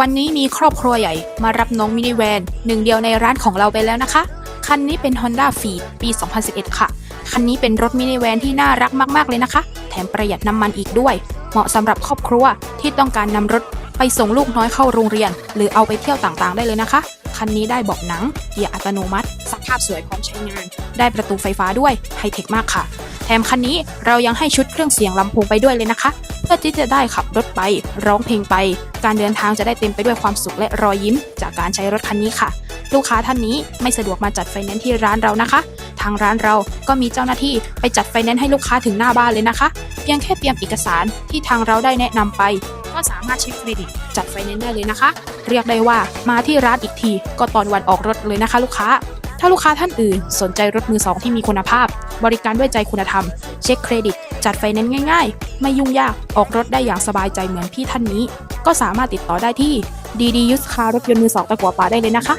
วันนี้มีครอบครัวใหญ่มารับน้องมินิแวนหนึ่งเดียวในร้านของเราไปแล้วนะคะ คันนี้เป็น Honda f e e d ปี 2011 ค่ะ คันนี้เป็นรถมินิแวนที่น่ารักมากๆเลยนะคะ แถมประหยัดน้ำมันอีกด้วย เหมาะสำหรับครอบครัวที่ต้องการนำรถไปส่งลูกน้อยเข้าโรงเรียน หรือเอาไปเที่ยวต่างๆ ได้เลยนะคะ คันนี้ได้เบาะหนังเกียร์อัตโนมัติส ภาพสวยพร้อมใช้งาน ได้ประตูไฟฟ้าด้วยไฮเทคมากค่ะ แถมคันนี้เรายังให้ชุดเครื่องเสียงลำโพงไปด้วยเลยนะคะ เพื่อที่จะได้ขับรถไป ร้องเพลงไป การเดินทางจะได้เต็มไปด้วยความสุขและรอยยิ้ม จากการใช้รถคันนี้ค่ะ ลูกค้าท่านนี้ไม่สะดวกมาจัดไฟแนนซ์ที่ร้านเรานะคะ ทางร้านเราก็มีเจ้าหน้าที่ไปจัดไฟแนนซ์ให้ลูกค้าถึงหน้าบ้านเลยนะคะ เพียงแค่เตรียมเอกสารที่ทางเราได้แนะนำไป ก็สามารถเช็คเครดิตจัดไฟแนนซ์ได้เลยนะคะ เรียกได้ว่ามาที่ร้านอีกทีก็ตอนวันออกรถเลยนะคะ ลูกค้า ถ้าลูกค้าท่านอื่นสนใจรถมือสองที่มีคุณภาพ บริการด้วยใจคุณธรรม เช็คเครดิต จัดไฟแนนซ์ง่ายๆ ไม่ยุ่งยาก ออกรถได้อย่างสบายใจเหมือนพี่ท่านนี้ ก็สามารถติดต่อได้ที่ดีดียุสคารถยนต์มือสองตะกัวป่าได้เลยนะคะ